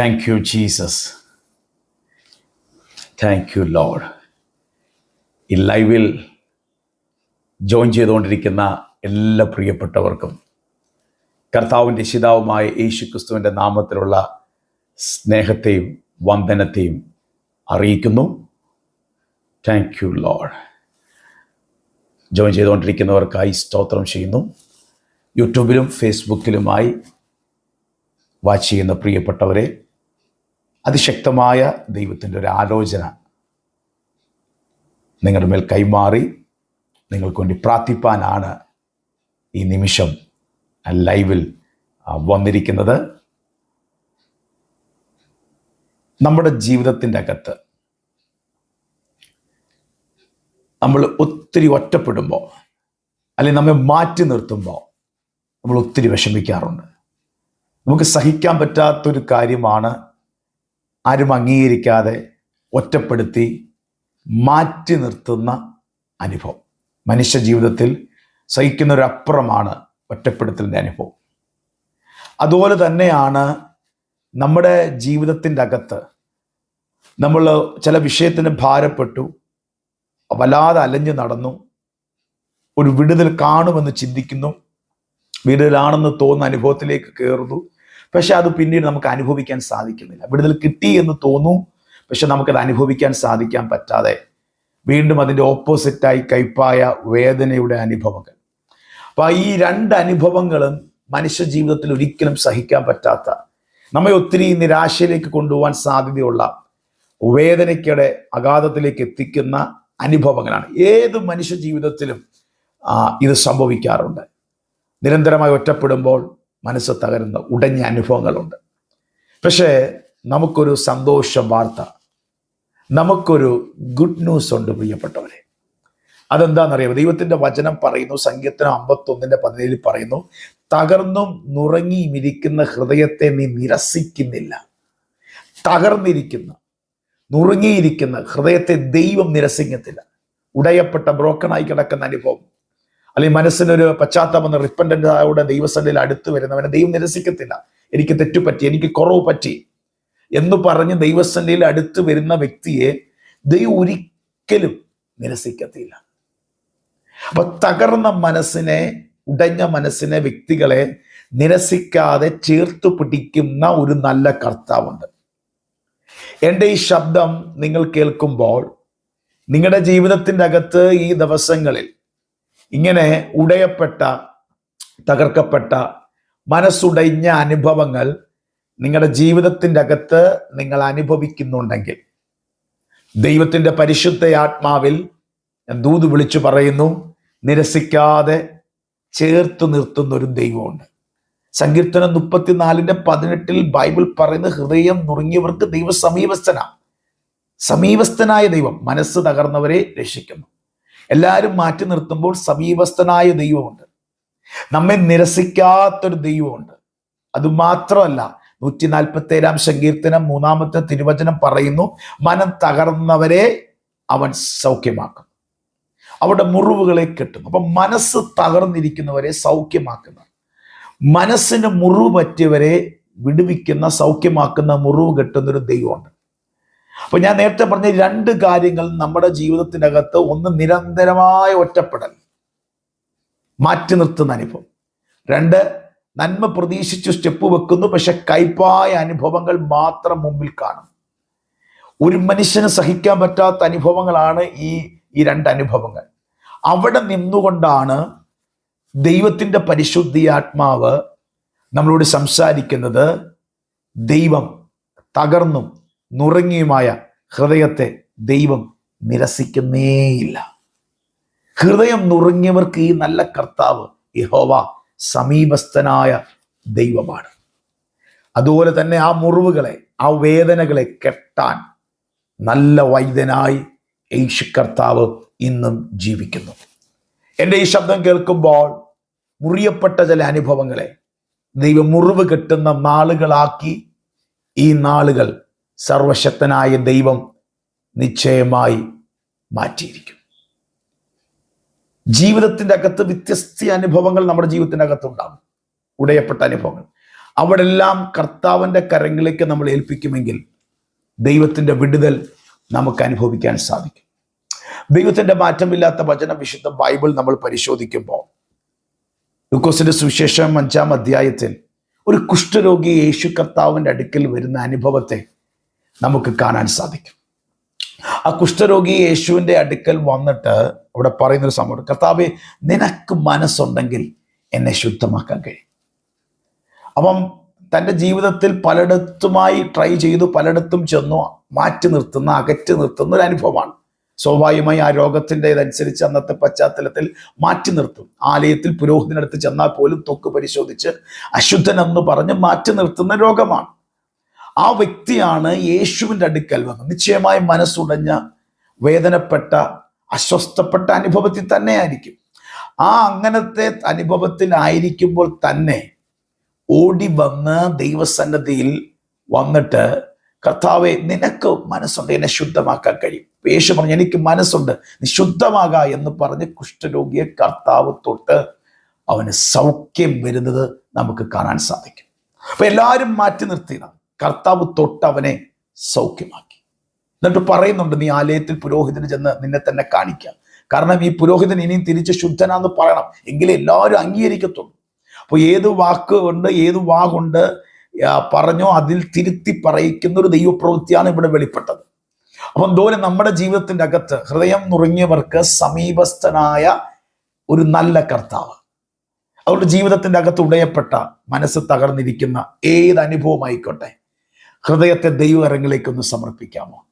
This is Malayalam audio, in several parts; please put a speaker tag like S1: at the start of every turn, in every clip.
S1: Thank you Jesus thank you lord ഈ ലൈവിൽ ജോയിൻ ചെയ്തുകൊണ്ടിരിക്കുന്ന എല്ലാ പ്രിയപ്പെട്ടവർക്കും കർത്താവിന്റെ ശിതാവുമായ യേശു ക്രിസ്തുവിന്റെ നാമത്തിലുള്ള സ്നേഹത്തെയും വന്ദനത്തെയും അറിയിക്കുന്നു. താങ്ക് യു ലോഡ് ജോയിൻ ചെയ്തുകൊണ്ടിരിക്കുന്നവർക്കായി സ്തോത്രം ചെയ്യുന്നു. യൂട്യൂബിലും ഫേസ്ബുക്കിലുമായി വാച്ച് ചെയ്യുന്ന പ്രിയപ്പെട്ടവരെ അതിശക്തമായ ദൈവത്തിന്റെ ഒരു ആലോചന നിങ്ങളുടെ മേൽ കൈമാറി നിങ്ങൾക്ക് വേണ്ടി പ്രാർത്ഥിപ്പാനാണ് ഈ നിമിഷം ലൈവിൽ വന്നിരിക്കുന്നത്. നമ്മുടെ ജീവിതത്തിന്റെ അകത്ത് നമ്മൾ ഒത്തിരി ഒറ്റപ്പെടുമ്പോൾ അല്ലെങ്കിൽ നമ്മെ മാറ്റി നിർത്തുമ്പോൾ നമ്മൾ ഒത്തിരി വിഷമിക്കാറുണ്ട്. നമുക്ക് സഹിക്കാൻ പറ്റാത്തൊരു കാര്യമാണ് ആരും അംഗീകരിക്കാതെ ഒറ്റപ്പെടുത്തി മാറ്റി നിർത്തുന്ന അനുഭവം. മനുഷ്യ ജീവിതത്തിൽ സഹിക്കുന്നൊരപ്പുറമാണ് ഒറ്റപ്പെടുത്തലിന്റെ അനുഭവം. അതുപോലെ തന്നെയാണ് നമ്മുടെ ജീവിതത്തിന്റെ അകത്ത് നമ്മൾ ചില വിഷയത്തിന് ഭാരപ്പെട്ടു വല്ലാതെ അലഞ്ഞു നടന്നു ഒരു വിടുതൽ കാണുമെന്ന് ചിന്തിക്കുന്നു വിടുതലാണെന്ന് തോന്നുന്ന അനുഭവത്തിലേക്ക് കയറുന്നു പക്ഷെ അത് പിന്നീട് നമുക്ക് അനുഭവിക്കാൻ സാധിക്കുന്നില്ല. വിടുതൽ കിട്ടി എന്ന് തോന്നും പക്ഷെ നമുക്കത് അനുഭവിക്കാൻ സാധിക്കാൻ പറ്റാതെ വീണ്ടും അതിന്റെ ഓപ്പോസിറ്റായി കൈപ്പായ വേദനയുടെ അനുഭവങ്ങൾ. അപ്പൊ ഈ രണ്ട് അനുഭവങ്ങളും മനുഷ്യ ജീവിതത്തിൽ ഒരിക്കലും സഹിക്കാൻ പറ്റാത്ത നമ്മെ ഒത്തിരി നിരാശയിലേക്ക് കൊണ്ടുപോകാൻ സാധ്യതയുള്ള വേദനയ്ക്കടെ അഗാധത്തിലേക്ക് എത്തിക്കുന്ന അനുഭവങ്ങളാണ്. ഏത് മനുഷ്യ ജീവിതത്തിലും ഇത് സംഭവിക്കാറുണ്ട്. നിരന്തരമായി ഒറ്റപ്പെടുമ്പോൾ മനസ്സ് തകരുന്ന ഉടഞ്ഞ അനുഭവങ്ങളുണ്ട്. പക്ഷേ നമുക്കൊരു സന്തോഷ വാർത്ത നമുക്കൊരു ഗുഡ് ന്യൂസ് ഉണ്ട് പ്രിയപ്പെട്ടവരെ. അതെന്താണെന്നറിയാം ദൈവത്തിന്റെ വചനം പറയുന്നു സങ്കീർത്തനം അമ്പത്തൊന്നിന്റെ പതിനേഴിൽ പറയുന്നു തകർന്നും നുറങ്ങിയും ഇരിക്കുന്ന ഹൃദയത്തെ നീ നിരസിക്കുന്നില്ല. തകർന്നിരിക്കുന്ന നുറുങ്ങിയിരിക്കുന്ന ഹൃദയത്തെ ദൈവം നിരസിക്കത്തില്ല. ഉടയപ്പെട്ട ബ്രോക്കണായി കിടക്കുന്ന അനുഭവം. അല്ലെങ്കിൽ മനസ്സിനൊരു പശ്ചാത്തലം റിപ്പൻഡന്റായോടെ ദൈവസന്നിധിയിൽ അടുത്ത് വരുന്നവനെ ദൈവം നിരസിക്കത്തില്ല. എനിക്ക് തെറ്റുപറ്റി എനിക്ക് കുറവ് പറ്റി എന്ന് പറഞ്ഞ് ദൈവസന്നിധിയിൽ അടുത്ത് വരുന്ന വ്യക്തിയെ ദൈവം ഒരിക്കലും നിരസിക്കത്തില്ല. അപ്പൊ തകർന്ന മനസ്സിനെ ഉടഞ്ഞ മനസ്സിനെ വ്യക്തികളെ നിരസിക്കാതെ ചേർത്ത് പിടിക്കുന്ന ഒരു നല്ല കർത്താവുണ്ട്. എന്റെ ഈ ശബ്ദം നിങ്ങൾ കേൾക്കുമ്പോൾ നിങ്ങളുടെ ജീവിതത്തിന്റെ അകത്ത് ഈ ദിവസങ്ങളിൽ ഇങ്ങനെ ഉടയപ്പെട്ട തകർക്കപ്പെട്ട മനസ്സുടഞ്ഞ അനുഭവങ്ങൾ നിങ്ങളുടെ ജീവിതത്തിന്റെ അകത്ത് നിങ്ങൾ അനുഭവിക്കുന്നുണ്ടെങ്കിൽ ദൈവത്തിന്റെ പരിശുദ്ധ ആത്മാവിൽ ഞാൻ ദൂത് വിളിച്ചു പറയുന്നു നിരസിക്കാതെ ചേർത്ത് നിർത്തുന്ന ഒരു ദൈവമുണ്ട്. സങ്കീർത്തനം മുപ്പത്തിനാലിന്റെ പതിനെട്ടിൽ ബൈബിൾ പറയുന്ന ഹൃദയം നുറുങ്ങിയവർക്ക് ദൈവ സമീപസ്ഥനാണ് സമീപസ്ഥനായ ദൈവം മനസ്സ് തകർന്നവരെ രക്ഷിക്കുന്നു. എല്ലാവരും മാറ്റി നിർത്തുമ്പോൾ സമീപസ്ഥനായ ദൈവമുണ്ട്. നമ്മെ നിരസിക്കാത്തൊരു ദൈവമുണ്ട്. അതുമാത്രമല്ല നൂറ്റി നാൽപ്പത്തി ഏഴാം സങ്കീർത്തനം മൂന്നാമത്തെ തിരുവചനം പറയുന്നു മനം തകർന്നവരെ അവൻ സൗഖ്യമാക്കും. അവരുടെ മുറിവുകളെ കെട്ടുന്നു. അപ്പൊ മനസ്സ് തകർന്നിരിക്കുന്നവരെ സൗഖ്യമാക്കുന്ന മനസ്സിന് മുറിവ് പറ്റിയവരെ വിടുവിക്കുന്ന സൗഖ്യമാക്കുന്ന മുറിവ് കെട്ടുന്നൊരു ദൈവമുണ്ട്. അപ്പൊ ഞാൻ നേരത്തെ പറഞ്ഞ രണ്ട് കാര്യങ്ങൾ നമ്മുടെ ജീവിതത്തിനകത്ത് ഒന്ന് നിരന്തരമായ ഒറ്റപ്പെടൽ മാറ്റി നിർത്തുന്ന അനുഭവം. രണ്ട് നന്മ പ്രതീക്ഷിച്ച് സ്റ്റെപ്പ് വെക്കുന്നു പക്ഷെ കൈപ്പായ അനുഭവങ്ങൾ മാത്രം മുമ്പിൽ കാണും. ഒരു മനുഷ്യന് സഹിക്കാൻ പറ്റാത്ത അനുഭവങ്ങളാണ് ഈ ഈ രണ്ട് അനുഭവങ്ങൾ. അവിടെ നിന്നുകൊണ്ടാണ് ദൈവത്തിന്റെ പരിശുദ്ധി ആത്മാവ് നമ്മളോട് സംസാരിക്കുന്നത് ദൈവം തകർന്നും നുറങ്ങിയുമായ ഹൃദയത്തെ ദൈവം നിരസിക്കുന്നേയില്ല. ഹൃദയം നുറുങ്ങിയവർക്ക് ഈ നല്ല കർത്താവ് യഹോവ സമീപസ്ഥനായ ദൈവമാണ്. അതുപോലെ തന്നെ ആ മുറിവുകളെ ആ വേദനകളെ കെട്ടാൻ നല്ല വൈദ്യനായി യേശു കർത്താവ് ഇന്നും ജീവിക്കുന്നു. എന്റെ ഈ ശബ്ദം കേൾക്കുമ്പോൾ മുറിയപ്പെട്ട ചില അനുഭവങ്ങളെ ദൈവം മുറിവ് കെട്ടുന്ന നാളുകളാക്കി ഈ നാളുകൾ സർവശക്തനായ ദൈവം നിശ്ചയമായി മാറ്റിയിരിക്കും. ജീവിതത്തിന്റെ അകത്ത് വ്യത്യസ്ത അനുഭവങ്ങൾ നമ്മുടെ ജീവിതത്തിന്റെ അകത്തുണ്ടാകും ഉടയപ്പെട്ട അനുഭവങ്ങൾ. അവിടെല്ലാം കർത്താവിന്റെ കരങ്ങളിലേക്ക് നമ്മൾ ഏൽപ്പിക്കുമെങ്കിൽ ദൈവത്തിന്റെ വിടുതൽ നമുക്ക് അനുഭവിക്കാൻ സാധിക്കും. ദൈവത്തിന്റെ മാറ്റമില്ലാത്ത വചന വിശുദ്ധ ബൈബിൾ നമ്മൾ പരിശോധിക്കുമ്പോൾ ലൂക്കോസിന്റെ സുവിശേഷം അഞ്ചാം അധ്യായത്തിൽ ഒരു കുഷ്ഠരോഗി യേശു കർത്താവിന്റെ അടുക്കൽ വരുന്ന അനുഭവത്തെ നമുക്ക് കാണാൻ സാധിക്കും. ആ കുഷ്ഠരോഗി യേശുവിന്റെ അടുക്കൽ വന്നിട്ട് അവിടെ പറയുന്നൊരു സംഭവം കർത്താവ് നിനക്ക് മനസ്സുണ്ടെങ്കിൽ എന്നെ ശുദ്ധമാക്കാൻ കഴിയും. അപ്പം തന്റെ ജീവിതത്തിൽ പലയിടത്തുമായി ട്രൈ ചെയ്തു പലയിടത്തും ചെന്നു മാറ്റി നിർത്തുന്ന അകറ്റി നിർത്തുന്ന ഒരു അനുഭവമാണ്. സ്വാഭാവികമായി ആ രോഗത്തിന്റെ ഇതനുസരിച്ച് അന്നത്തെ പശ്ചാത്തലത്തിൽ മാറ്റി നിർത്തും. ആലയത്തിൽ പുരോഹിതനടുത്ത് ചെന്നാൽ പോലും തൊക്ക് പരിശോധിച്ച് അശുദ്ധനെന്ന് പറഞ്ഞ് മാറ്റി നിർത്തുന്ന രോഗമാണ്. ആ വ്യക്തിയാണ് യേശുവിന്റെ അടുക്കൽ വന്നത്. നിശ്ചയമായി മനസ്സുടഞ്ഞ വേദനപ്പെട്ട അസ്വസ്ഥപ്പെട്ട അനുഭവത്തിൽ തന്നെ ആയിരിക്കും ആ അങ്ങനത്തെ അനുഭവത്തിലായിരിക്കുമ്പോൾ തന്നെ ഓടി വന്ന് ദൈവസന്നദ്ധിയിൽ വന്നിട്ട് കർത്താവെ നിനക്ക് മനസ്സുണ്ട് എന്നെ ശുദ്ധമാക്കാൻ കഴിയും. യേശു പറഞ്ഞു എനിക്ക് മനസ്സുണ്ട് നീ ശുദ്ധമാക എന്ന് പറഞ്ഞ് കുഷ്ഠരോഗിയെ കർത്താവ് തൊട്ട് അവന് സൗഖ്യം വരുന്നത് നമുക്ക് കാണാൻ സാധിക്കും. അപ്പൊ എല്ലാവരും മാറ്റി നിർത്തിയതാണ് കർത്താവ് തൊട്ട് അവനെ സൗഖ്യമാക്കി. എന്നിട്ട് പറയുന്നുണ്ട് നീ ആലയത്തിൽ പുരോഹിതന് ചെന്ന് നിന്നെ തന്നെ കാണിക്കാം. കാരണം ഈ പുരോഹിതൻ ഇനിയും തിരിച്ച് ശുദ്ധനാന്ന് പറയണം. എങ്കിലേ എല്ലാവരും അംഗീകരിക്കത്തുള്ളൂ. അപ്പോൾ ഏത് വാക്ക് കൊണ്ട് ഏത് വാ കൊണ്ട് ആ, പറഞ്ഞോ അതിൽ തിരുത്തി പറയിക്കുന്ന ഒരു ദൈവപ്രവൃത്തിയാണ് ഇവിടെ വെളിപ്പെട്ടത്. അപ്പം എന്തോലെ നമ്മുടെ ജീവിതത്തിന്റെ അകത്ത് ഹൃദയം നുറുങ്ങിയവർക്ക് സമീപസ്ഥനായ ഒരു നല്ല കർത്താവ്. അവരുടെ ജീവിതത്തിന്റെ അകത്ത് ഉടയപ്പെട്ട മനസ്സ് തകർന്നിരിക്കുന്ന ഏത് അനുഭവമായിക്കോട്ടെ ഹൃദയത്തെ ദൈവകരങ്ങളിലേക്കൊന്ന് സമർപ്പിക്കാമോ?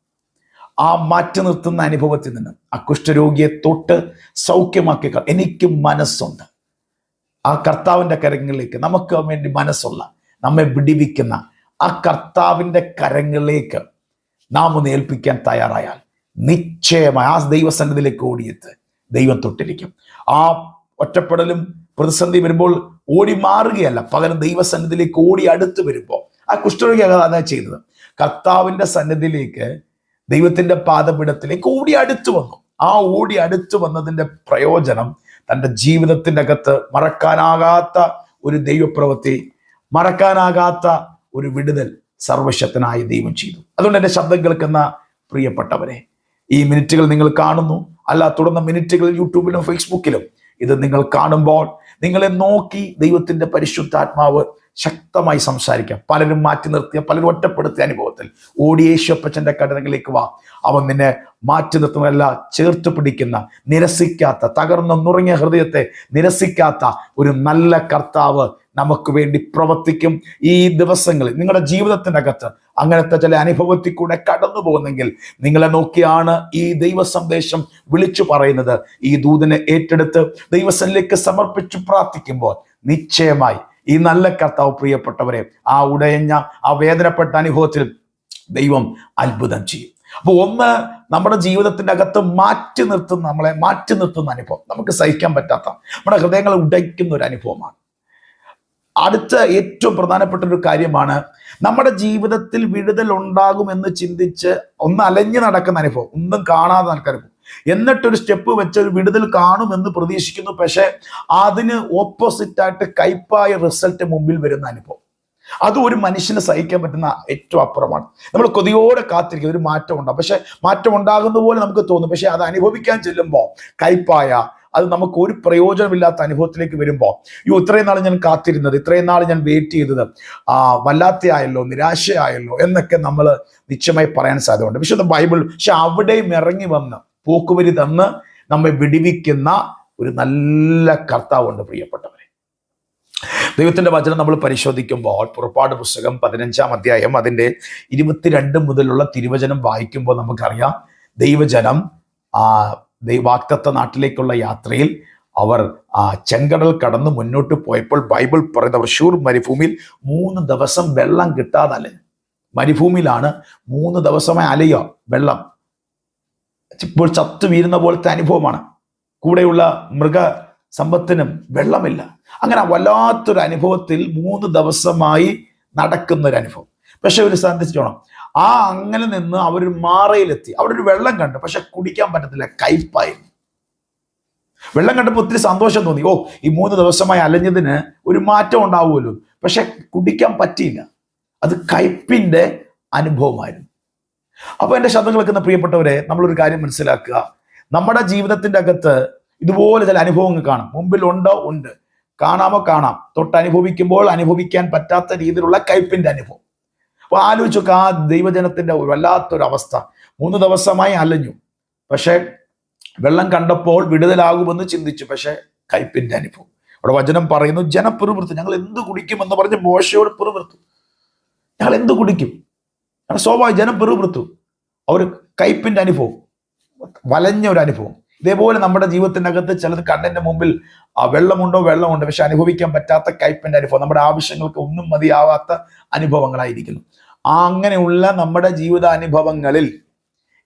S1: ആ മാറ്റി നിർത്തുന്ന അനുഭവത്തിൽ നിന്ന് ആ കുഷ്ഠരോഗിയെ തൊട്ട് സൗഖ്യമാക്കി എനിക്ക് മനസ്സുണ്ട്. ആ കർത്താവിന്റെ കരങ്ങളിലേക്ക് നമുക്ക് വേണ്ടി മനസ്സുള്ള നമ്മെ വിടിവിക്കുന്ന ആ കർത്താവിന്റെ കരങ്ങളിലേക്ക് നാം ഒന്ന് ഏൽപ്പിക്കാൻ തയ്യാറായാൽ നിശ്ചയമായി ആ ദൈവസന്നിധിയിലേക്ക് ഓടിയെത്ത് ദൈവം തൊട്ടിരിക്കും. ആ ഒറ്റപ്പെടലും പ്രതിസന്ധി വരുമ്പോൾ ഓടി മാറുകയല്ല. പകരം ദൈവസന്നിധിയിലേക്ക് ഓടി അടുത്ത് വരുമ്പോൾ ആ കുഷ്ഠരോഗി അതാ ചെയ്തത്. കർത്താവിന്റെ സന്നിധിയിലേക്ക് ദൈവത്തിന്റെ പാദപീഠത്തിലേക്ക് ഓടി അടുത്തു വന്നു. ആ ഓടി അടുത്തു വന്നതിന്റെ പ്രയോജനം തന്റെ ജീവിതത്തിന്റെ അകത്ത് മറക്കാനാകാത്ത ഒരു ദൈവപ്രവൃത്തി മറക്കാനാകാത്ത ഒരു വിടുതൽ സർവശക്തനായ ദൈവം ചെയ്തു. അതുകൊണ്ട് എന്റെ ശബ്ദം കേൾക്കുന്ന പ്രിയപ്പെട്ടവരെ ഈ മിനിറ്റുകൾ നിങ്ങൾ കാണുന്നു. അല്ല തുടർന്ന മിനിറ്റുകൾ യൂട്യൂബിലും ഫേസ്ബുക്കിലും ഇത് നിങ്ങൾ കാണുമ്പോൾ നിങ്ങളെ നോക്കി ദൈവത്തിന്റെ പരിശുദ്ധാത്മാവ് ശക്തമായി സംസാരിക്കാം. പലരും മാറ്റി നിർത്തിയ പലരും ഒറ്റപ്പെടുത്തിയ അനുഭവത്തിൽ. ഓടിയേശപ്പച്ചന്റെ കടനകളിലേക്ക് വാ. അവൻ നിന്നെ മാറ്റി നിർത്തുന്നതല്ല ചേർത്ത് പിടിക്കുന്ന നിരസിക്കാത്ത തകർന്ന നുറങ്ങിയ ഹൃദയത്തെ നിരസിക്കാത്ത ഒരു നല്ല കർത്താവ് നമുക്ക് വേണ്ടി പ്രവർത്തിക്കും ഈ ദിവസങ്ങളിൽ. നിങ്ങളുടെ ജീവിതത്തിന്റെ അകത്ത് അങ്ങനത്തെ ചില അനുഭവത്തിൽ കൂടെ കടന്നു പോകുന്നെങ്കിൽ നിങ്ങളെ നോക്കിയാണ് ഈ ദൈവ സന്ദേശം വിളിച്ചു പറയുന്നത്. ഈ ദൂതനെ ഏറ്റെടുത്ത് ദൈവസനിലേക്ക് സമർപ്പിച്ചു പ്രാർത്ഥിക്കുമ്പോൾ നിശ്ചയമായി ഈ നല്ല കർത്താവ് പ്രിയപ്പെട്ടവരെ ആ ഉടയഞ്ഞ ആ വേദനപ്പെട്ട അനുഭവത്തിൽ ദൈവം അത്ഭുതം ചെയ്യും. അപ്പോൾ ഒന്ന് നമ്മുടെ ജീവിതത്തിന്റെ അകത്ത് മാറ്റി നിർത്തുന്ന നമ്മളെ മാറ്റി നിർത്തുന്ന അനുഭവം. നമുക്ക് സഹിക്കാൻ പറ്റാത്ത നമ്മുടെ ഹൃദയങ്ങളെ ഉടയ്ക്കുന്ന ഒരു അനുഭവമാണ്. അടുത്ത ഏറ്റവും പ്രധാനപ്പെട്ട ഒരു കാര്യമാണ് നമ്മുടെ ജീവിതത്തിൽ വിടുതൽ ഉണ്ടാകുമെന്ന് ചിന്തിച്ച് ഒന്ന് അലഞ്ഞു നടക്കുന്ന അനുഭവം ഒന്നും കാണാതെ നടക്കുന്ന അനുഭവം. എന്നിട്ടൊരു സ്റ്റെപ്പ് വെച്ച് ഒരു വിടുതൽ കാണുമെന്ന് പ്രതീക്ഷിക്കുന്നു. പക്ഷെ അതിന് ഓപ്പോസിറ്റ് ആയിട്ട് കൈപ്പായ റിസൾട്ട് മുമ്പിൽ വരുന്ന അനുഭവം. അത് ഒരു മനുഷ്യന് സഹിക്കാൻ പറ്റുന്ന ഏറ്റവും അപ്പുറമാണ്. നമ്മൾ കൊതിയോടെ കാത്തിരിക്കും ഒരു മാറ്റം ഉണ്ടാകും പക്ഷെ മാറ്റം ഉണ്ടാകുന്ന പോലെ നമുക്ക് തോന്നും. പക്ഷെ അത് അനുഭവിക്കാൻ ചെല്ലുമ്പോൾ കയ്പായ അത് നമുക്ക് ഒരു പ്രയോജനമില്ലാത്ത അനുഭവത്തിലേക്ക് വരുമ്പോൾ അയ്യോ ഇത്രയും നാൾ ഞാൻ കാത്തിരുന്നത് ഇത്രയും നാൾ ഞാൻ വെയിറ്റ് ചെയ്തത് ആ വല്ലാത്തയായല്ലോ നിരാശയായല്ലോ എന്നൊക്കെ നമ്മൾ നിശ്ചയമായി പറയാൻ സാധ്യതയുണ്ട്. വിശുദ്ധ ബൈബിൾ പക്ഷെ അവിടെയും ഇറങ്ങി വന്ന് പോക്കുവരി തന്ന് നമ്മെ വിടിവിക്കുന്ന ഒരു നല്ല കർത്താവുണ്ട് പ്രിയപ്പെട്ടവരെ. ദൈവത്തിന്റെ വചനം നമ്മൾ പരിശോധിക്കുമ്പോൾ പുറപ്പാട് പുസ്തകം പതിനഞ്ചാം അധ്യായം അതിന്റെ ഇരുപത്തിരണ്ട് മുതലുള്ള തിരുവചനം വായിക്കുമ്പോൾ നമുക്കറിയാം ദൈവജനം ആ വാക്തത്വ നാട്ടിലേക്കുള്ള യാത്രയിൽ അവർ ആ ചെങ്കടൽ കടന്ന് മുന്നോട്ട് പോയപ്പോൾ ബൈബിൾ പറയുന്ന അവർ മരുഭൂമിയിൽ മൂന്ന് ദിവസം വെള്ളം കിട്ടാതെ അലഞ്ഞു. മരുഭൂമിയിലാണ് മൂന്ന് ദിവസമായി അലയോ വെള്ളം. ഇപ്പോൾ ചത്തു വീരുന്ന പോലത്തെ അനുഭവമാണ്. കൂടെയുള്ള മൃഗ സമ്പത്തിനും വെള്ളമില്ല. അങ്ങനെ വല്ലാത്തൊരു അനുഭവത്തിൽ മൂന്ന് ദിവസമായി നടക്കുന്ന ഒരു അനുഭവം പക്ഷെ ഒരു ശ്രദ്ധിച്ചോണം. ആ അങ്ങനെ നിന്ന് അവർ മാറയിലെത്തി. അവിടെ ഒരു വെള്ളം കണ്ടു. പക്ഷെ കുടിക്കാൻ പറ്റത്തില്ല. കയ്പായിരുന്നു വെള്ളം കണ്ടപ്പോൾ ഒത്തിരി സന്തോഷം തോന്നി. ഓ ഈ മൂന്ന് ദിവസമായി അലഞ്ഞതിന് ഒരു മാറ്റം ഉണ്ടാവുമല്ലോ. പക്ഷെ കുടിക്കാൻ പറ്റിയില്ല. അത് കയ്പിന്റെ അനുഭവമായിരുന്നു. അപ്പൊ എന്റെ ശബ്ദം കേൾക്കുന്ന പ്രിയപ്പെട്ടവരെ നമ്മളൊരു കാര്യം മനസ്സിലാക്കുക. നമ്മുടെ ജീവിതത്തിന്റെ അകത്ത് ഇതുപോലെ ചില അനുഭവങ്ങൾ കാണാം. മുമ്പിൽ ഉണ്ടോ. ഉണ്ട് കാണാമോ? കാണാം. തൊട്ട് അനുഭവിക്കുമ്പോൾ അനുഭവിക്കാൻ പറ്റാത്ത രീതിയിലുള്ള കയ്പിന്റെ അനുഭവം. അപ്പൊ ആലോചിച്ചു ആ ദൈവജനത്തിന്റെ വല്ലാത്തൊരവസ്ഥ. മൂന്ന് ദിവസമായി അലഞ്ഞു. പക്ഷെ വെള്ളം കണ്ടപ്പോൾ വിടുതലാകുമെന്ന് ചിന്തിച്ചു. പക്ഷെ കയ്പിന്റെ അനുഭവം. അവിടെ വചനം പറയുന്നു ജനപ്രവൃത്തി ഞങ്ങൾ എന്ത് കുടിക്കുമെന്ന് പറഞ്ഞ് മോശയോട് പെറുപുറത്തു. ഞങ്ങൾ എന്ത് കുടിക്കും? സ്വാഭാവിക ജനം പെറുപുറത്തു. അവർ കയ്പിന്റെ അനുഭവം വലഞ്ഞ ഒരു അനുഭവം. ഇതേപോലെ നമ്മുടെ ജീവിതത്തിന്റെ അകത്ത് ചിലത് കണ്ണിന്റെ മുമ്പിൽ ആ വെള്ളമുണ്ടോ? വെള്ളമുണ്ട്. പക്ഷെ അനുഭവിക്കാൻ പറ്റാത്ത കയ്പന്റെ അനുഭവം. നമ്മുടെ ആവശ്യങ്ങൾക്ക് ഒന്നും മതിയാവാത്ത അനുഭവങ്ങളായിരിക്കുന്നു. ആ അങ്ങനെയുള്ള നമ്മുടെ ജീവിതാനുഭവങ്ങളിൽ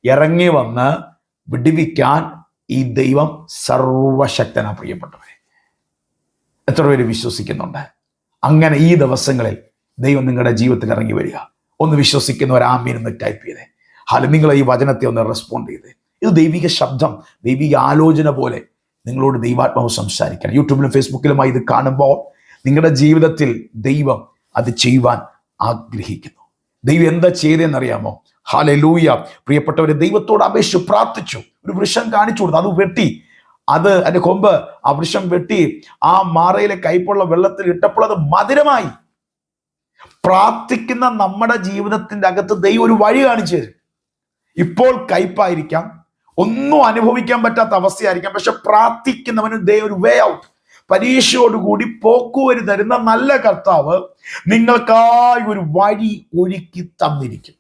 S1: ഇറങ്ങി വന്ന് വിടിവിക്കാൻ ഈ ദൈവം സർവശക്തനാ പ്രിയപ്പെട്ടവരെ. എത്ര പേര് വിശ്വസിക്കുന്നുണ്ട്? അങ്ങനെ ഈ ദിവസങ്ങളിൽ ദൈവം നിങ്ങളുടെ ജീവിതത്തിൽ ഇറങ്ങി വരിക. ഒന്ന് വിശ്വസിക്കുന്നവരാമീൻ ഒന്ന് ടൈപ്പ് ചെയ്തേ. ഹാലും നിങ്ങൾ ഈ വചനത്തെ ഒന്ന് റെസ്പോണ്ട് ചെയ്തേ. ഇത് ദൈവിക ശബ്ദം ദൈവിക ആലോചന പോലെ നിങ്ങളോട് ദൈവാത്മാവ് സംസാരിക്കണം. യൂട്യൂബിലും ഫേസ്ബുക്കിലുമായി ഇത് കാണുമ്പോൾ നിങ്ങളുടെ ജീവിതത്തിൽ ദൈവം അത് ചെയ്യുവാൻ ആഗ്രഹിക്കുന്നു. ദൈവം എന്താ ചെയ്തതെന്നറിയാമോ? ഹാലലൂയ പ്രിയപ്പെട്ടവരെ ദൈവത്തോട് അപേക്ഷിച്ച് പ്രാർത്ഥിച്ചു. ഒരു വൃക്ഷം കാണിച്ചു കൊടുത്തു. അത് വെട്ടി. അത് അതിന്റെ കൊമ്പ് ആ വൃക്ഷം വെട്ടി. ആ മാറയിലെ കൈപ്പുള്ള വെള്ളത്തിൽ ഇട്ടപ്പോൾ അത് മധുരമായി. പ്രാർത്ഥിക്കുന്ന നമ്മുടെ ജീവിതത്തിന്റെ അകത്ത് ദൈവം ഒരു വഴി കാണിച്ചു തരും. ഇപ്പോൾ കയ്പായിരിക്കാം. ഒന്നും അനുഭവിക്കാൻ പറ്റാത്ത അവസ്ഥയായിരിക്കാം. പക്ഷെ പ്രാർത്ഥിക്കുന്നവന് ദേ ഒരു വേ ഔട്ട് പരീക്ഷയോടുകൂടി പോക്കുവരി തരുന്ന നല്ല കർത്താവ് നിങ്ങൾക്കായി ഒരു വഴി ഒരുക്കി തന്നിരിക്കും.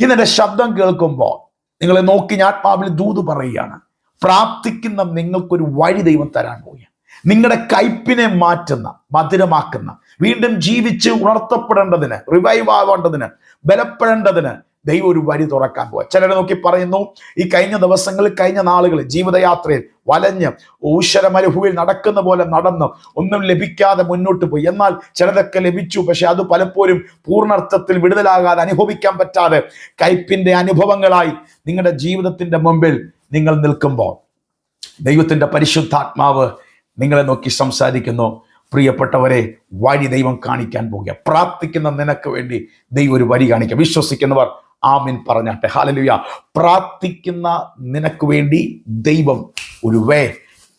S1: ഇന്നെന്റെ ശബ്ദം കേൾക്കുമ്പോൾ നിങ്ങളെ നോക്കി ഞാൻ ആത്മാവിൽ ദൂത് പറയുകയാണ്. പ്രാർത്ഥിക്കുന്ന നിങ്ങൾക്കൊരു വഴി ദൈവം തരാൻ പോയി നിങ്ങളുടെ കയ്പിനെ മാറ്റുന്ന മധുരമാക്കുന്ന വീണ്ടും ജീവിച്ച് ഉണർത്തപ്പെടേണ്ടതിന് റിവൈവ് ആവേണ്ടതിന് ബലപ്പെടേണ്ടതിന് ദൈവം ഒരു വരി തുറക്കാൻ പോവുക ചിലരെ നോക്കി പറയുന്നു ഈ കഴിഞ്ഞ ദിവസങ്ങളിൽ കഴിഞ്ഞ നാളുകളിൽ ജീവിതയാത്രയിൽ വലഞ്ഞ് ഊശ്വര നടക്കുന്ന പോലെ നടന്ന് ഒന്നും ലഭിക്കാതെ മുന്നോട്ട് പോയി. എന്നാൽ ചിലതൊക്കെ ലഭിച്ചു പക്ഷെ അത് പലപ്പോഴും പൂർണർത്ഥത്തിൽ വിടുതലാകാതെ അനുഭവിക്കാൻ പറ്റാതെ കയ്പിന്റെ അനുഭവങ്ങളായി നിങ്ങളുടെ ജീവിതത്തിന്റെ മുമ്പിൽ നിങ്ങൾ നിൽക്കുമ്പോൾ ദൈവത്തിന്റെ പരിശുദ്ധാത്മാവ് നിങ്ങളെ നോക്കി സംസാരിക്കുന്നു. പ്രിയപ്പെട്ടവരെ വഴി ദൈവം കാണിക്കാൻ പോകുക പ്രാർത്ഥിക്കുന്ന നിനക്ക് വേണ്ടി ദൈവം ഒരു വഴി കാണിക്കുക വിശ്വസിക്കുന്നവർ ആമിൻ പറഞ്ഞാട്ടെ. ഹാലലുയ പ്രാർത്ഥിക്കുന്ന നിനക്ക് വേണ്ടി ദൈവം ഒരു വേ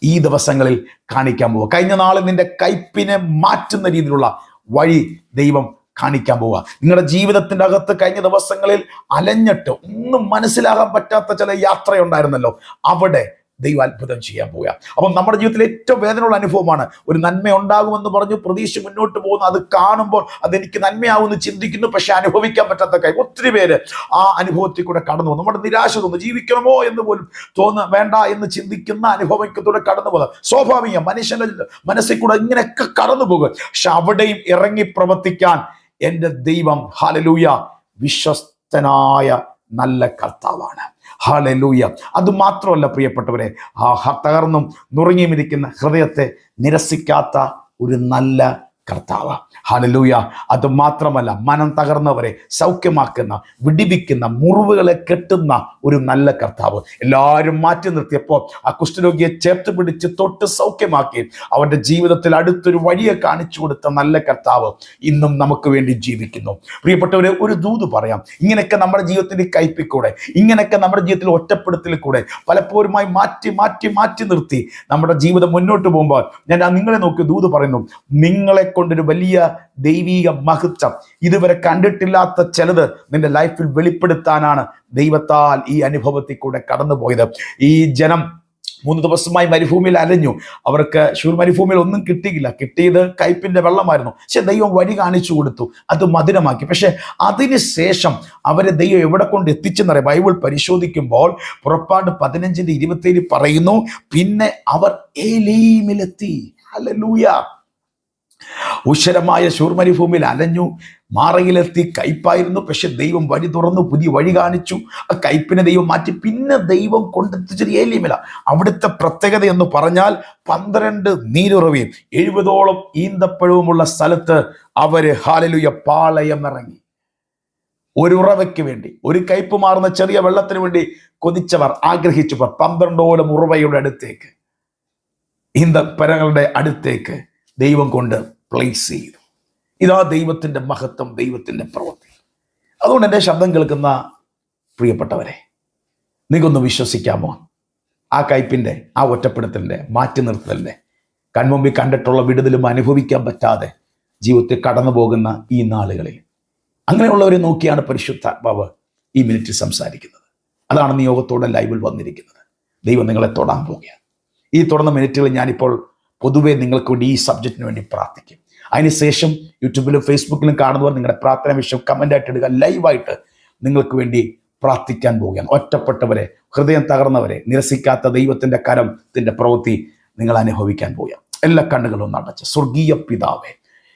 S1: ഈ ദിവസങ്ങളിൽ കാണിക്കാൻ പോവുക. കഴിഞ്ഞ നാളിൽ നിന്റെ കയ്പിനെ മാറ്റുന്ന രീതിയിലുള്ള വഴി ദൈവം കാണിക്കാൻ പോവുക. നിങ്ങളുടെ ജീവിതത്തിന്റെ അകത്ത് കഴിഞ്ഞ ദിവസങ്ങളിൽ അലഞ്ഞിട്ട് ഒന്നും മനസ്സിലാകാൻ പറ്റാത്ത ചില യാത്രയുണ്ടായിരുന്നല്ലോ. അവിടെ ദൈവം അത്ഭുതം ചെയ്യാൻ പോവുക. അപ്പം നമ്മുടെ ജീവിതത്തിൽ ഏറ്റവും വേദനയുള്ള അനുഭവമാണ് ഒരു നന്മ ഉണ്ടാകുമെന്ന് പറഞ്ഞു പ്രതീക്ഷ മുന്നോട്ട് പോകുന്നു അത് കാണുമ്പോൾ അതെനിക്ക് നന്മയാവുമെന്ന് ചിന്തിക്കുന്നു പക്ഷെ അനുഭവിക്കാൻ പറ്റാത്ത കൈ ഒത്തിരി പേര് ആ അനുഭവത്തിൽ കൂടെ കടന്നു നമ്മുടെ നിരാശ തോന്നുന്നു ജീവിക്കണമോ എന്ന് പോലും തോന്നുന്ന വേണ്ട എന്ന് ചിന്തിക്കുന്ന അനുഭവത്തിലൂടെ കടന്നു പോകുക സ്വാഭാവികം മനുഷ്യന്റെ മനസ്സിൽ കൂടെ ഇങ്ങനെയൊക്കെ കടന്നു പോകുക പക്ഷെ അവിടെയും ഇറങ്ങി പ്രവർത്തിക്കാൻ എന്റെ ദൈവം ഹാലലൂയ വിശ്വസ്തനായ നല്ല കർത്താവാണ്. ഹാലലൂയ. അത് മാത്രമല്ല പ്രിയപ്പെട്ടവരെ ആ തകർന്നും തകർന്നും നുറുങ്ങിയുമിരിക്കുന്ന ഹൃദയത്തെ നിരസിക്കാത്ത ഒരു നല്ല കർത്താവ്. ഹാലലൂയ അത് മാത്രമല്ല മനം തകർന്നവരെ സൗഖ്യമാക്കുന്ന വിടിവിക്കുന്ന മുറിവുകളെ കെട്ടുന്ന ഒരു നല്ല കർത്താവ്. എല്ലാവരും മാറ്റി നിർത്തിയപ്പോൾ ആ കുഷ്ഠരോഗിയെ ചേർത്ത് പിടിച്ച് തൊട്ട് സൗഖ്യമാക്കി അവന്റെ ജീവിതത്തിൽ അടുത്തൊരു വഴിയെ കാണിച്ചു കൊടുത്ത നല്ല കർത്താവ് ഇന്നും നമുക്ക് വേണ്ടി ജീവിക്കുന്നു. പ്രിയപ്പെട്ടവരെ ഒരു ദൂത് പറയാം. ഇങ്ങനെയൊക്കെ നമ്മുടെ ജീവിതത്തിൽ കയ്പിക്കൂടെ? ഇങ്ങനെയൊക്കെ നമ്മുടെ ജീവിതത്തിൽ ഒറ്റപ്പെടുത്തൽ കൂടെ? പലപ്പോഴുമായി മാറ്റി മാറ്റി മാറ്റി നിർത്തി നമ്മുടെ ജീവിതം മുന്നോട്ട് പോകുമ്പോൾ ഞാൻ നിങ്ങളെ നോക്കി ദൂത് പറയുന്നു. നിങ്ങളെ കൊണ്ടൊരു വലിയ ദൈവീക മഹത്വം ഇതുവരെ കണ്ടിട്ടില്ലാത്ത ചിലത് നിന്റെ ലൈഫിൽ വെളിപ്പെടുത്താനാണ് ദൈവത്താൽ ഈ അനുഭവത്തിൽ കൂടെ കടന്നുപോയത്. ഈ ജനം മൂന്ന് ദിവസമായി മരുഭൂമിയിൽ അലഞ്ഞു. അവർക്ക് ഷൂർ മരുഭൂമിയിൽ ഒന്നും കിട്ടിയില്ല. കിട്ടിയത് കയ്പിന്റെ വെള്ളമായിരുന്നു. പക്ഷെ ദൈവം വഴി കാണിച്ചു കൊടുത്തു. അത് മധുരമാക്കി. പക്ഷെ അതിനുശേഷം അവരെ ദൈവം എവിടെ കൊണ്ട് എത്തിച്ചെന്നറിയാം ബൈബിൾ പരിശോധിക്കുമ്പോൾ പുറപ്പാട് പതിനഞ്ചിന്റെ ഇരുപത്തേഴ് പറയുന്നു പിന്നെ അവർ ഏലീമിലെത്തി. ഹല്ലേലൂയ. ഉശരമായ ശൂർമരുഭൂമിയിൽ അലഞ്ഞു. മാറയിലെത്തി കയ്പായിരുന്നു. പക്ഷെ ദൈവം വഴി തുറന്നു പുതിയ വഴി കാണിച്ചു. ആ കയ്പിനെ ദൈവം മാറ്റി. പിന്നെ ദൈവം കൊണ്ടെത്തിച്ചത് ഏലിയമില്ല അവിടുത്തെ പ്രത്യേകത എന്ന് പറഞ്ഞാൽ പന്ത്രണ്ട് നീരുറവിയും എഴുപതോളം ഈന്തപ്പഴവുമുള്ള സ്ഥലത്ത് അവർ ഹാലലുയ പാളയം ഇറങ്ങി. ഒരു ഉറവയ്ക്ക് വേണ്ടി ഒരു കയ്പ് മാറുന്ന ചെറിയ വെള്ളത്തിന് വേണ്ടി കൊതിച്ചവർ ആഗ്രഹിച്ചവർ പന്ത്രണ്ടോളം ഉറവയുടെ അടുത്തേക്ക്. ഈന്തപ്പരങ്ങളുടെ അടുത്തേക്ക് ദൈവം കൊണ്ട് പ്ലേസ് ചെയ്തു. ഇതാ ദൈവത്തിന്റെ മഹത്വം ദൈവത്തിന്റെ പ്രവൃത്തി. അതുകൊണ്ട് എന്റെ ശബ്ദം കേൾക്കുന്ന പ്രിയപ്പെട്ടവരെ നിങ്ങൾക്കൊന്ന് വിശ്വസിക്കാമോ? ആ കയ്പിന്റെ ആ ഒറ്റപ്പെടുത്തലിന്റെ മാറ്റി നിർത്തലിന്റെ കൺമുമ്പിൽ കണ്ടിട്ടുള്ള വിടുതലും അനുഭവിക്കാൻ പറ്റാതെ ജീവിതത്തിൽ കടന്നു പോകുന്ന ഈ നാളുകളിൽ. അങ്ങനെയുള്ളവരെ നോക്കിയാണ് പരിശുദ്ധാത്മാവ് ഈ മിനിറ്റ് സംസാരിക്കുന്നത്. അതാണ് നിയോഗത്തോടെ ലൈവിൽ വന്നിരിക്കുന്നത്. ദൈവം നിങ്ങളെ തൊടാൻ പോകുക ഈ തുടർന്ന മിനിറ്റുകൾ ഞാനിപ്പോൾ പൊതുവേ നിങ്ങൾക്ക് വേണ്ടി ഈ സബ്ജക്റ്റിന് വേണ്ടി പ്രാർത്ഥിക്കും. അതിനുശേഷം യൂട്യൂബിലും ഫേസ്ബുക്കിലും കാണുന്നവർ നിങ്ങളുടെ പ്രാർത്ഥന വിഷയം കമന്റായിട്ട് ഇടുക. ലൈവായിട്ട് നിങ്ങൾക്ക് വേണ്ടി പ്രാർത്ഥിക്കാൻ പോവുകയാണ്. ഒറ്റപ്പെട്ടവരെ ഹൃദയം തകർന്നവരെ നിരസിക്കാത്ത ദൈവത്തിന്റെ കരത്തിന്റെ പ്രവൃത്തി നിങ്ങൾ അനുഭവിക്കാൻ പോവുകയാണ്. എല്ലാ കണ്ണുകളും നടച്ച് സ്വർഗീയ പിതാവെ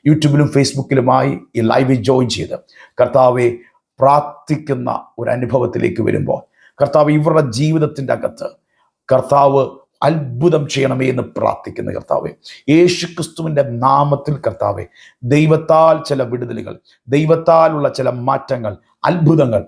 S1: യൂട്യൂബിലും ഫേസ്ബുക്കിലുമായി ഈ ലൈവിൽ ജോയിൻ ചെയ്ത് കർത്താവെ പ്രാർത്ഥിക്കുന്ന ഒരു അനുഭവത്തിലേക്ക് വരുമ്പോൾ കർത്താവ് ഇവരുടെ ജീവിതത്തിന്റെ അകത്ത് കർത്താവ് അത്ഭുതം ചെയ്യണമേ എന്ന് പ്രാർത്ഥിക്കുന്ന കർത്താവെ. യേശു ക്രിസ്തുവിന്റെ നാമത്തിൽ കർത്താവെ ദൈവത്താൽ ചില വിടുതലുകൾ ദൈവത്താലുള്ള ചില മാറ്റങ്ങൾ അത്ഭുതങ്ങൾ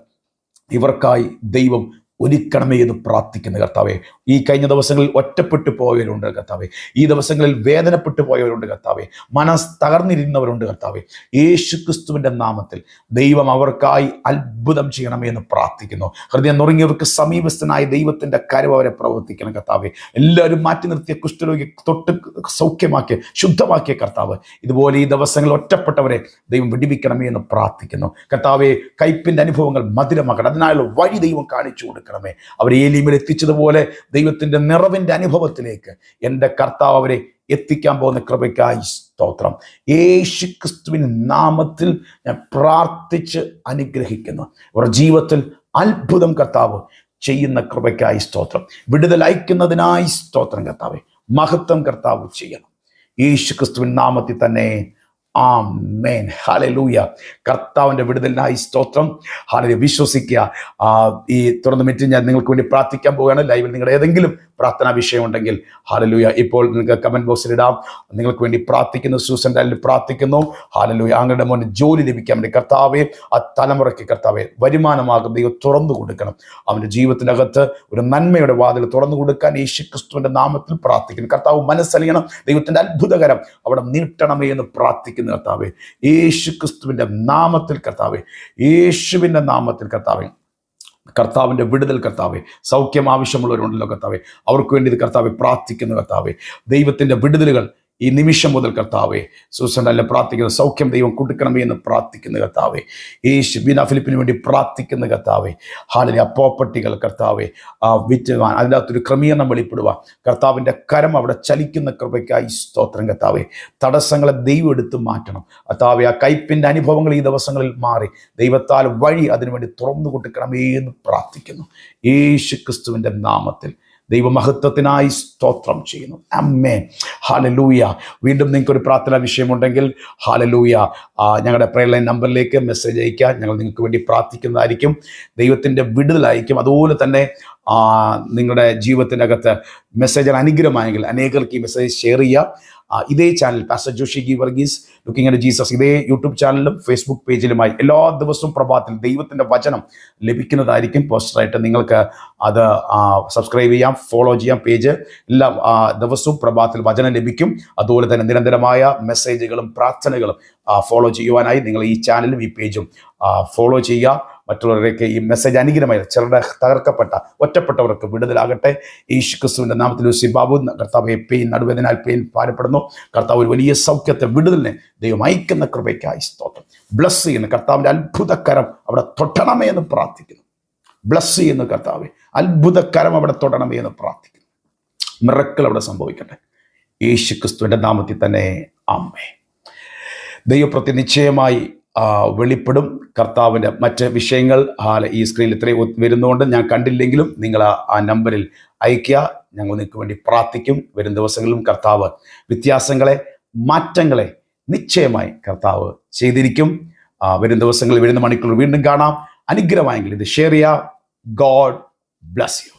S1: ഇവർക്കായി ദൈവം ഒരുക്കണമേ എന്ന് പ്രാർത്ഥിക്കുന്ന കർത്താവെ. ഈ കഴിഞ്ഞ ദിവസങ്ങളിൽ ഒറ്റപ്പെട്ടു പോയവരുണ്ട് കർത്താവെ. ഈ ദിവസങ്ങളിൽ വേദനപ്പെട്ടു പോയവരുണ്ട് കർത്താവെ. മനസ് തകർന്നിരുന്നവരുണ്ട് കർത്താവെ. യേശു ക്രിസ്തുവിന്റെ നാമത്തിൽ ദൈവം അവർക്കായി അത്ഭുതം ചെയ്യണമേ എന്ന് പ്രാർത്ഥിക്കുന്നു. ഹൃദയം നുറങ്ങിയവർക്ക് സമീപസ്ഥനായ ദൈവത്തിന്റെ കരവ് അവരെ പ്രവർത്തിക്കണം കർത്താവെ. എല്ലാവരും മാറ്റി നിർത്തിയ കുഷ്ഠരോഗി തൊട്ട് സൗഖ്യമാക്കിയ ശുദ്ധമാക്കിയ കർത്താവ്. ഇതുപോലെ ഈ ദിവസങ്ങളിൽ ഒറ്റപ്പെട്ടവരെ ദൈവം വിടിവിക്കണമേ എന്ന് പ്രാർത്ഥിക്കുന്നു. കർത്താവെ കയ്പിന്റെ അനുഭവങ്ങൾ മധുരമാക്കണം അതിനായുള്ള വഴി ദൈവം കാണിച്ചു കൊടുക്കണമേ അവരെ ഏലീമിൽ എത്തിച്ചതുപോലെ ദൈവത്തിന്റെ നിറവിന്റെ അനുഭവത്തിലേക്ക് എന്റെ കർത്താവ് അവരെ എത്തിക്കാൻ പോകുന്ന കൃപയ്ക്കായി സ്തോത്രം. യേശു ക്രിസ്തുവിൻ നാമത്തിൽ ഞാൻ പ്രാർത്ഥിച്ച് അനുഗ്രഹിക്കുന്നു. അവരുടെ ജീവിതത്തിൽ അത്ഭുതം കർത്താവ് ചെയ്യുന്ന കൃപയ്ക്കായി സ്തോത്രം. വിടുതൽ അയക്കുന്നതിനായി സ്തോത്രം കർത്താവെ. മഹത്വം കർത്താവ് ചെയ്യണം. യേശു ക്രിസ്തുവിൻ നാമത്തിൽ തന്നെ ആ മേൻ ഹാലലൂയ കർത്താവിന്റെ വിടുതലിനായി സ്തോത്രം. ഹാലലൂയ വിശ്വസിക്കുക. ഈ തുറന്നു മിറ്റ് ഞാൻ നിങ്ങൾക്ക് വേണ്ടി പ്രാർത്ഥിക്കാൻ പോവുകയാണ്. ലൈവിൽ നിങ്ങളുടെ ഏതെങ്കിലും പ്രാർത്ഥനാ വിഷയം ഉണ്ടെങ്കിൽ ഹാലലൂയ ഇപ്പോൾ നിങ്ങൾക്ക് കമന്റ് ബോക്സിൽ ഇടാം. നിങ്ങൾക്ക് വേണ്ടി പ്രാർത്ഥിക്കുന്നു സൂസൻ ഡാലിൽ പ്രാർത്ഥിക്കുന്നു. ഹാലലൂയ അങ്ങയുടെ മോനെ ജോലി ലഭിക്കാൻ വേണ്ടി കർത്താവെ ആ തലമുറയ്ക്ക് കർത്താവെ വരുമാനമാകും ദൈവം തുറന്നു കൊടുക്കണം. അവന്റെ ജീവിതത്തിനകത്ത് ഒരു നന്മയുടെ വാതിൽ തുറന്നു കൊടുക്കാൻ യേശു ക്രിസ്തുവിന്റെ നാമത്തിൽ പ്രാർത്ഥിക്കുന്നു. കർത്താവ് മനസ്സലിയണം ദൈവത്തിന്റെ അത്ഭുതകരം അവിടെ നീട്ടണമേ എന്ന് പ്രാർത്ഥിക്കുന്നു കർത്താവെ. യേശു ക്രിസ്തുവിന്റെ നാമത്തിൽ കർത്താവെ യേശുവിന്റെ നാമത്തിൽ കർത്താവെ. കർത്താവിന്റെ വിടുതൽ കർത്താവെ സൗഖ്യം ആവശ്യമുള്ളവരുണ്ടല്ലോ കർത്താവെ. അവർക്ക് വേണ്ടി ഇത് കർത്താവെ പ്രാർത്ഥിക്കുന്ന കർത്താവെ. ദൈവത്തിന്റെ വിടുതലുകൾ ഈ നിമിഷം മുതൽ കർത്താവെ സൂസനല്ല പ്രാർത്ഥിക്കുന്ന സൗഖ്യം ദൈവം കൊടുക്കണമേ എന്ന് പ്രാർത്ഥിക്കുന്ന കർത്താവെ. ഈ ബീന ഫിലിപ്പിന് വേണ്ടി പ്രാർത്ഥിക്കുന്ന കർത്താവെ. ഹാലിലെ അപ്പോപ്പട്ടികൾ കർത്താവെ ആ വിറ്റുവാൻ അതിനകത്തൊരു ക്രമീകരണം വെളിപ്പെടുവാൻ. കർത്താവിന്റെ കരം അവിടെ ചലിക്കുന്ന കൃപയ്ക്കായി സ്തോത്രം കർത്താവെ. തടസ്സങ്ങളെ ദൈവം എടുത്ത് മാറ്റണം. കർത്താവെ ആ കയ്പിന്റെ അനുഭവങ്ങൾ ഈ ദിവസങ്ങളിൽ മാറി. ദൈവത്താൽ വഴി അതിനുവേണ്ടി തുറന്നു കൊടുക്കണമേ എന്ന് പ്രാർത്ഥിക്കുന്നു. യേശു ക്രിസ്തുവിന്റെ നാമത്തിൽ ദൈവമഹത്വത്തിനായി സ്തോത്രം ചെയ്യുന്നു. അമ്മേ ഹാലലൂയ വീണ്ടും നിങ്ങൾക്ക് ഒരു പ്രാർത്ഥനാ വിഷയമുണ്ടെങ്കിൽ ഹാലലൂയ ഞങ്ങളുടെ പ്രയർ ലൈൻ നമ്പറിലേക്ക് മെസ്സേജ് അയക്കുക ഞങ്ങൾ നിങ്ങൾക്ക് വേണ്ടി പ്രാർത്ഥിക്കുന്നതായിരിക്കും. ദൈവത്തിന്റെ വിടുതലായിരിക്കും. അതുപോലെ തന്നെ നിങ്ങളുടെ ജീവിതത്തിനകത്ത് മെസ്സേജ് അനുഗ്രഹമായെങ്കിൽ അനേകർക്ക് ഈ മെസ്സേജ് ഷെയർ ചെയ്യുക. ഇതേ channel pastor Joshy G Varghese looking at Jesus ഇതേ യൂട്യൂബ് ചാനലിലും ഫേസ്ബുക്ക് പേജിലുമായി എല്ലാ ദിവസവും പ്രഭാതത്തിൽ ദൈവത്തിന്റെ വചനം ലഭിക്കുന്നതായിരിക്കും പോസ്റ്ററായിട്ട് നിങ്ങൾക്ക് അത് സബ്സ്ക്രൈബ് ചെയ്യാം ഫോളോ ചെയ്യാം പേജ് എല്ലാ ദിവസവും പ്രഭാതത്തിൽ വചനം ലഭിക്കും. അതുപോലെ തന്നെ നിരന്തരമായ മെസ്സേജുകളും പ്രാർത്ഥനകളും ഫോളോ ചെയ്യുവാനായി നിങ്ങൾ ഈ ചാനലും ഈ പേജും ഫോളോ ചെയ്യുക. മറ്റുള്ളവരേക്ക് ഈ മെസ്സേജ് അനുഗ്രഹമായി ചിലരുടെ തകർക്കപ്പെട്ട ഒറ്റപ്പെട്ടവർക്ക് വിടുതലാകട്ടെ. ഈശു ക്രിസ്തുവിന്റെ നാമത്തിൽ ലൂസി ബാബു കർത്താവ് പെയിൻ നടുവേദനാൽ പെയിൻ ഭാരപ്പെടുന്നു കർത്താവ് ഒരു വലിയ സൗഖ്യത്തെ വിടുതലിനെ ദൈവം അയക്കുന്ന കൃപയ്ക്കായി സ്തോത്രം. ബ്ലസ് ചെയ്യുന്നു. കർത്താവിന്റെ അത്ഭുതകരം അവിടെ തൊട്ടണമേ എന്ന് പ്രാർത്ഥിക്കുന്നു. ബ്ലസ് ചെയ്യുന്നു കർത്താവ്. അത്ഭുതകരം അവിടെ തൊടണമേ എന്ന് പ്രാർത്ഥിക്കുന്നു. മിറക്കൾ അവിടെ സംഭവിക്കട്ടെ. യേശു ക്രിസ്തുവിന്റെ നാമത്തിൽ തന്നെ അമ്മേ ദൈവപ്രതി നിശ്ചയമായി വെളിപ്പെടും. കർത്താവിന്റെ മറ്റ് വിഷയങ്ങൾ ഈ സ്ക്രീനിൽ ഇത്രയും വരുന്നതുകൊണ്ട് ഞാൻ കണ്ടില്ലെങ്കിലും നിങ്ങൾ ആ- നമ്പറിൽ അയയ്ക്കുക. ഞങ്ങൾ നിങ്ങൾക്ക് വേണ്ടി പ്രാർത്ഥിക്കും. വരും ദിവസങ്ങളിലും കർത്താവ് വ്യത്യാസങ്ങളെ മാറ്റങ്ങളെ നിശ്ചയമായി കർത്താവ് ചെയ്തിരിക്കും. വരും ദിവസങ്ങളിൽ വരുന്ന മണിക്കൂർ വീണ്ടും കാണാം. അനുഗ്രഹമായെങ്കിൽ ഇത് ഷെയർ ചെയ്യുക. God bless you